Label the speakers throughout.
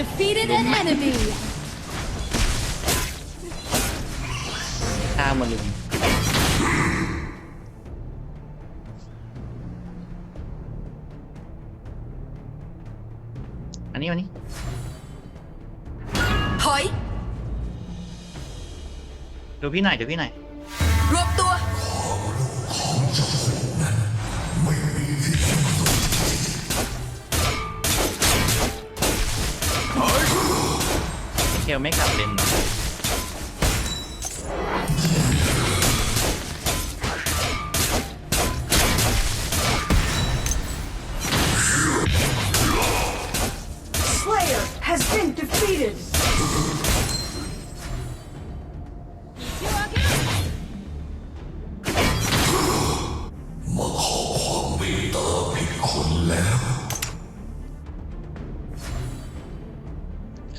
Speaker 1: defeated
Speaker 2: an enemy.
Speaker 3: ข้ามาลุมอันนี้อันนี้
Speaker 4: ถอย
Speaker 3: ดูพี่หน่อยดูพี่หน่อย ลไม่กลับเลนเหรอ
Speaker 1: Slayer has been defeated.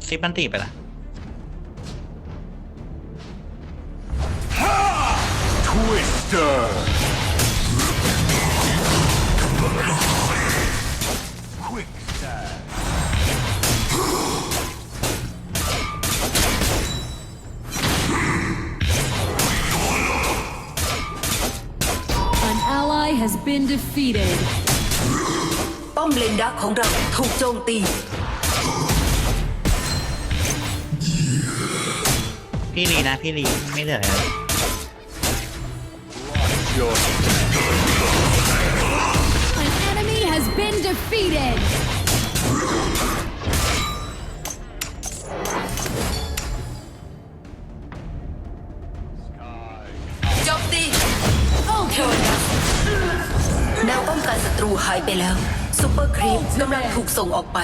Speaker 3: ซิปมันตีไปละ
Speaker 2: has been defeated.
Speaker 4: ป้อมเลนดักของเราถูกโจมตี
Speaker 3: พี่ลีนะ พี่ลีไม่เหลือแล้ว
Speaker 5: Your
Speaker 2: An enemy has been defeated.
Speaker 4: โจมตี
Speaker 2: Oh,
Speaker 4: เทวดาแนวป้องกันศัตรูหายไปแล้วซูเปอร์ครีปกำลังถูกส่งออกไป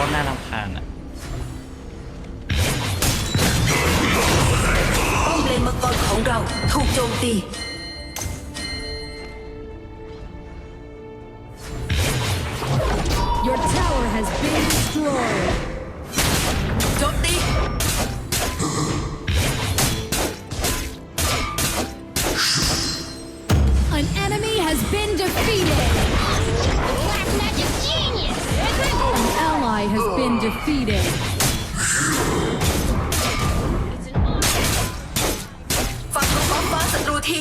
Speaker 5: ต
Speaker 3: รน่ารำคาญอะ
Speaker 4: ป้อมเลนมังกรของเราถูกโจมตี
Speaker 2: Your tower has been destroyed.
Speaker 4: โจมตี
Speaker 2: defeated.
Speaker 4: ฟังลูกบอลฟ้าศัตรูที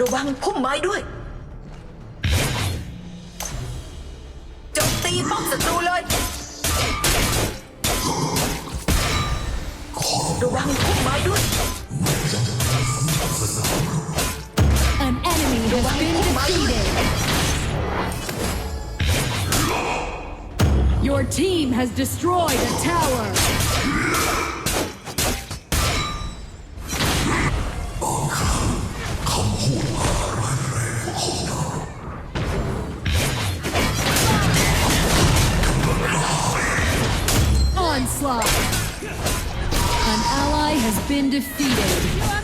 Speaker 4: ระวังพุ่มไม้ด้วยโจมตีป้อมศัตรูเลยระวังพุ่มไม้ด้วย
Speaker 2: An enemy has been defeated. Your team has destroyed a tower. 'Onslaught! An ally has been defeated.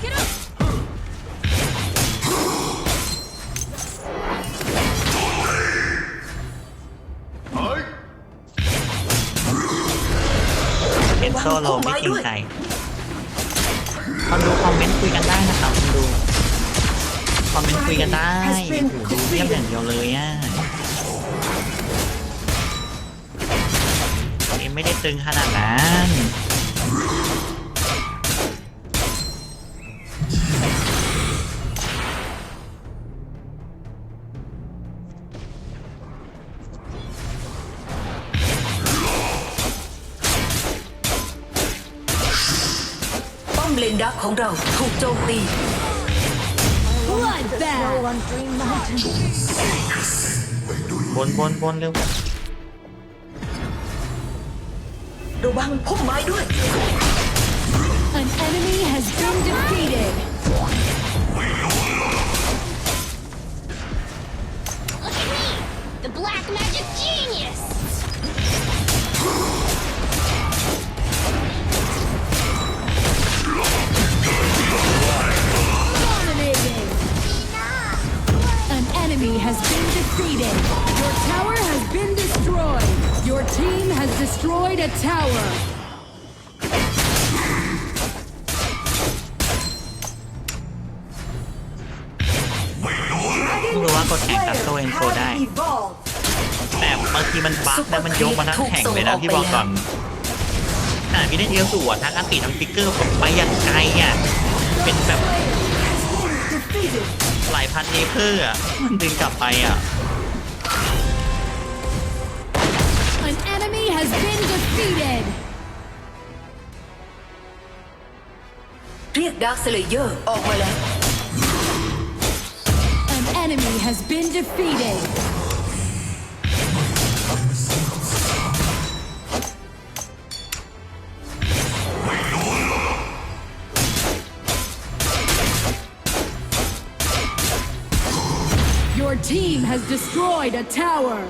Speaker 3: โลไม่จริงใจคนดูคอมเมนต์คุยกันได้นะครับคนดู คอมเมนต์คุยกันได้โอ้โหดูเทียบอย่างเดียวเลยอะเอ็มไม่ได้ตึงขนาดนั้น
Speaker 4: เลนดักของเราถูกโจมตี
Speaker 2: Bloodbath.
Speaker 3: บนบนบนเร็ว
Speaker 4: ระวังพุ่มไม้ด้วย
Speaker 2: An enemy has been defeated.
Speaker 3: โซเอนโซได้
Speaker 1: evolved.
Speaker 3: แต่บางทีมันบั๊กแล้วมันยกมาทั้งแข่งเลยนะพี่บอกก่อนขนาดพี่ได้เดียวสู่อะทั้งอันติทั้งฟิกเกอร์ผมไปอย่างไกลอะเป็นแบบ
Speaker 1: Defeated.
Speaker 3: หลายพันเอเคอร์อะมันดึงกลับไปอะ
Speaker 2: An enemy has been defeated.
Speaker 4: เรียกดาร์คเซเลเยอร์ออกมาแล้ว
Speaker 2: defeated. Your team has destroyed a tower.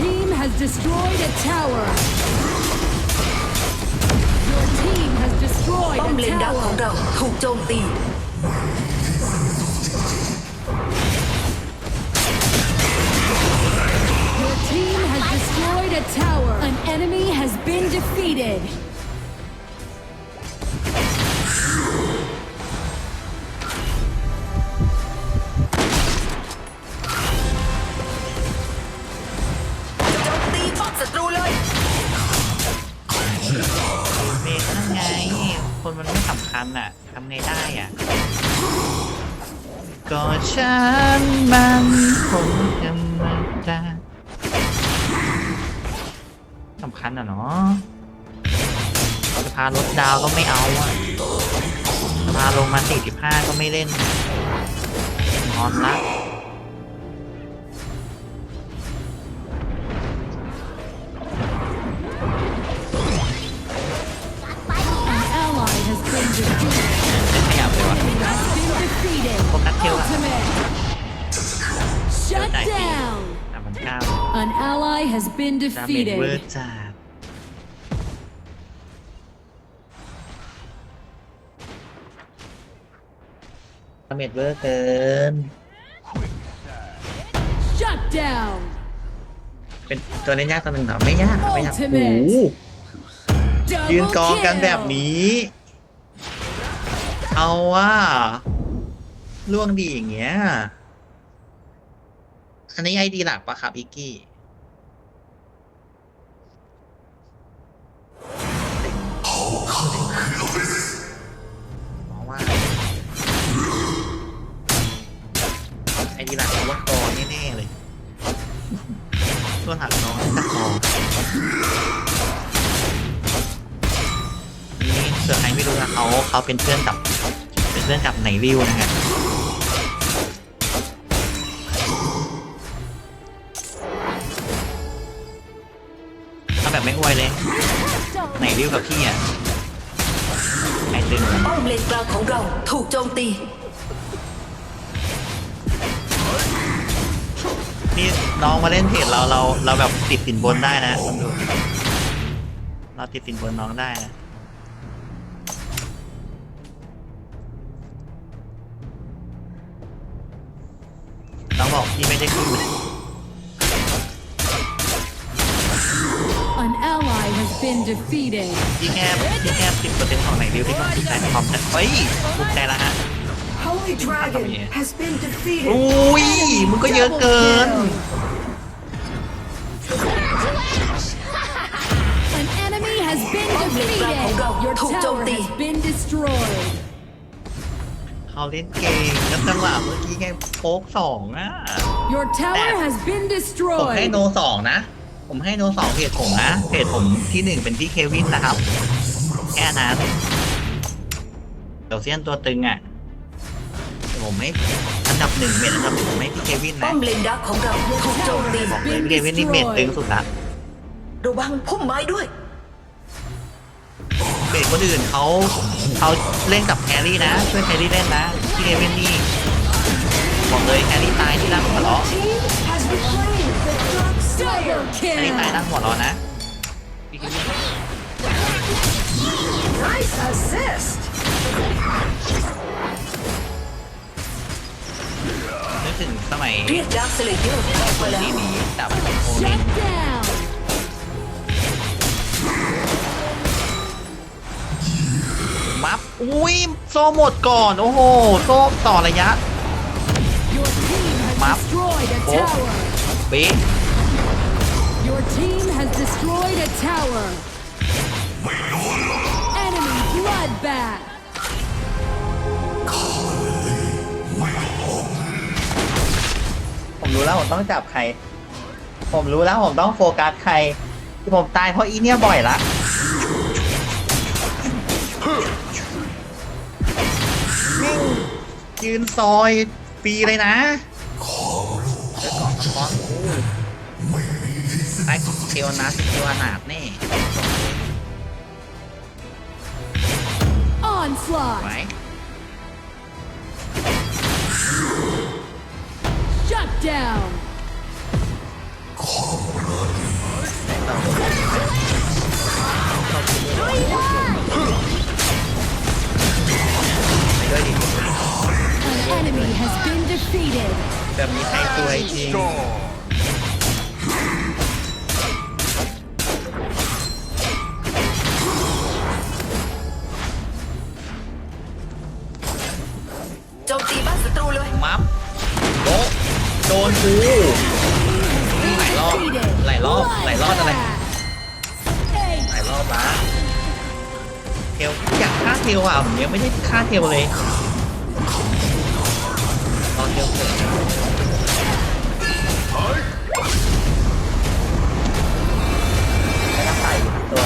Speaker 2: team has destroyed a tower. Your team has destroyed
Speaker 4: ป้อมเล
Speaker 2: a
Speaker 4: นดักของ
Speaker 2: tower.
Speaker 4: เราถูกโจมตี
Speaker 2: Your team has destroyed a tower. An enemy has been defeated.
Speaker 3: ทันไม่สำอะทำไงได้อะ ก็ฉันมันคงจะมดาสำคัญอะเนาะจะพารถดาวก็ไม่เอาอะจะพาลงมา 45 ก็ไม่เล่น นอนละ
Speaker 2: has been
Speaker 3: ดาเมจเวอ
Speaker 2: defeated.
Speaker 3: ร์จัดดาเมจเวอร์เกิน
Speaker 2: Shut down.
Speaker 3: เป็นตัวเล่นยากตัวหนึ่งเหรอไม่ยากไม่ยากโอ้โห
Speaker 2: Double
Speaker 3: ยืนกองกันแบบ
Speaker 2: kill.
Speaker 3: นี้ เอาว่าล่วงดีอย่างเงี้ย อันนี้ไอดีหลักปะครับอิกกี้ เขาเขาเป็นเพื่อนกับเป็นเพื่อนกับไหนริวนะฮะเอาแบบไม่อวยเลย ไหนริวกับพี่อะไหนตึง
Speaker 4: ป้อมเลนกลางของเราถูกโจมตี
Speaker 3: นี่น้องมาเล่นเพจเราเราเราแบบติดสินบนได้นะคนดูเราติดสินบนน้องได้นะ องบอกพี่ไม่ได้ขึ้นเลย
Speaker 2: An ally has been defeated.
Speaker 3: พี่แค่พี่แค่สิบเปอร์เซ็นต์ของไหนริวที่ผมติดใจคอมแต่เฮ้ยภูมิใจแล้วฮะ
Speaker 1: Holy Dragon has been defeated.
Speaker 3: อุ้ยมึงก็เยอะเกิน
Speaker 2: An enemy has been
Speaker 4: ป้อมเลนกลางของเรา
Speaker 2: defeated. Your
Speaker 4: ถูกโจม
Speaker 2: tower
Speaker 4: ตี
Speaker 2: has been destroyed.
Speaker 3: เขาเล่นเก่งแล้วจังหวะเมื่อกี้ไงโป๊กสองอะ
Speaker 2: Your tower has been
Speaker 3: ผมให้
Speaker 2: destroyed.
Speaker 3: โนสองนะ ผมให้โนสองเพจผมนะเพจผมที่หนึ่งเป็นพี่เควินนะครับ แค่นั้นเดี๋ยวเซียนตัวตึงอะเดี๋ยวผมให้อันดับหนึ่งเป็นอันดับหนึ่งผมให้พี่เควิน
Speaker 4: ป้อ
Speaker 3: นะ
Speaker 4: มเลนดักของเราถูกโจมตี
Speaker 3: บอกเลยพี่เควินนี่เมจตึงสุดละ
Speaker 4: ระวังพุ่มไม้ด้วย
Speaker 3: เพจคนอื่นเขาเขาเล่นกับแฮร์รี่นะ ช่วยแฮร์รี่เล่นนะพี่เควินนี่บอกเลยแฮร์รี่ตายที่ร่างหัวเราะแฮร์รี่ตายร่างหัวเราะนะพี่เควิน
Speaker 1: Nice assist.
Speaker 3: นึกถึงสมัย
Speaker 4: เรียกดักสเลเยอร์ออกมาแล้ว
Speaker 3: นี่หนีดับโอเมน อุ้ยโซ่หมดก่อน โอ้โห โซ่ต่อระยะ
Speaker 2: Your team has
Speaker 3: Map.
Speaker 2: destroyed a
Speaker 3: Oh.
Speaker 2: tower.
Speaker 3: เบ๊ะ
Speaker 2: Your team has destroyed a tower. Enemy bloodbath.
Speaker 3: ผมรู้แล้วผมต้องจับใคร ผมรู้แล้วผมต้องโฟกัสใคร ที่ผมตายเพราะอีเนี่ยบ่อยละ ยืนซอยฟรีเลยนะเดี๋ยวก่อนคอนไอ้เทวนาสเทวนาดแน่
Speaker 2: Onslaught.
Speaker 3: ไหว
Speaker 2: Shut down. Defeated.
Speaker 3: แบบนี้ใครตัวจริง
Speaker 4: โจมตีบ้านศัตรูเลย
Speaker 3: มัฟโดะโดนกูหลายรอบ
Speaker 2: Defeated.
Speaker 3: หลายรอบหลายรอบอะไร
Speaker 2: Eight.
Speaker 3: หลายรอบละเทลอยากฆ่าเทลอะผมยังไม่ได้ฆ่าเทลเลย ตอนเดียวเสร็จไปรับไต่ตัว